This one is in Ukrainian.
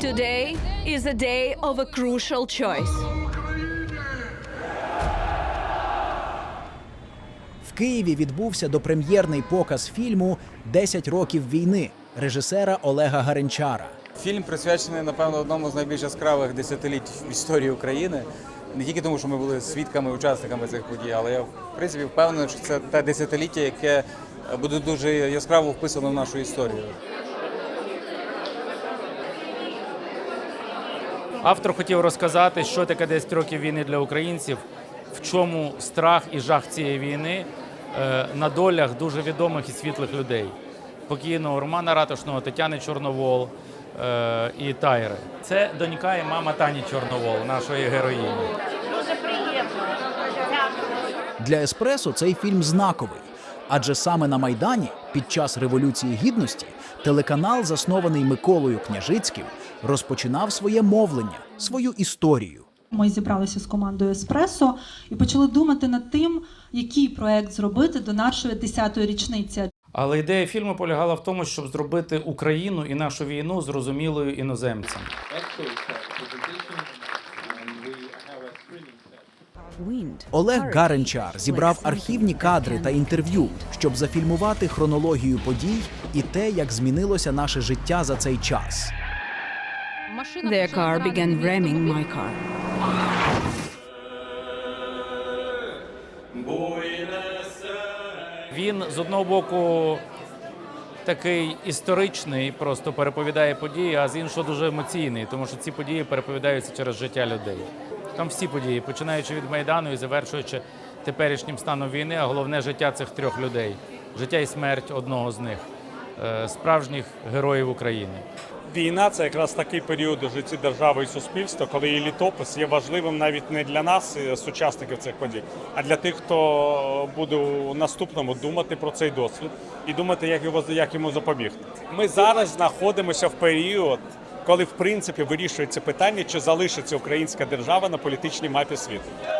Today is a day of a crucial choice. В Києві відбувся допрем'єрний показ фільму «10 років війни режисера Олега Гаренчара. Фільм присвячений, напевно, одному з найбільш яскравих десятиліть в історії України. Не тільки тому, що ми були свідками, учасниками цих подій, але я в принципі впевнений, що це те десятиліття, яке буде дуже яскраво вписано в нашу історію. Автор хотів розказати, що таке 10 років війни для українців, в чому страх і жах цієї війни е, на долях дуже відомих і світлих людей. Покійного Романа Ратушного, Тетяни Чорновол е, і Тайри. Це донька і мама Тані Чорновол, нашої героїні. Дуже приємно. Для еспресо цей фільм знаковий, адже саме на майдані під час революції гідності телеканал, заснований Миколою Княжицьким, розпочинав своє мовлення, свою історію. Ми зібралися з командою Еспресо і почали думати над тим, який проект зробити до нашої 10-ї річниці. Але ідея фільму полягала в тому, щоб зробити Україну і нашу війну зрозумілою іноземцям. Олег Гаренчар зібрав архівні кадри та інтерв'ю, щоб зафільмувати хронологію подій і те, як змінилося наше життя за цей час. Their car began ramming my car. Він з одного боку такий історичний, просто переповідає події, а з іншого дуже емоційний, тому що ці події переповідаються через життя людей. Там всі події, починаючи від майдану і завершуючи теперішнім станом війни, а головне життя цих трьох людей, життя і смерть одного з них, е, справжніх героїв України. Війна це якраз такий період у житті держави і суспільства, коли її літопис є важливим навіть не для нас, е, сучасників цих подій, а для тих, хто буде у наступному думати про цей досвід і думати, як його як йому запобігти. Ми зараз знаходимося в період, коли в принципі вирішується питання, чи залишиться українська держава на політичній мапі світу.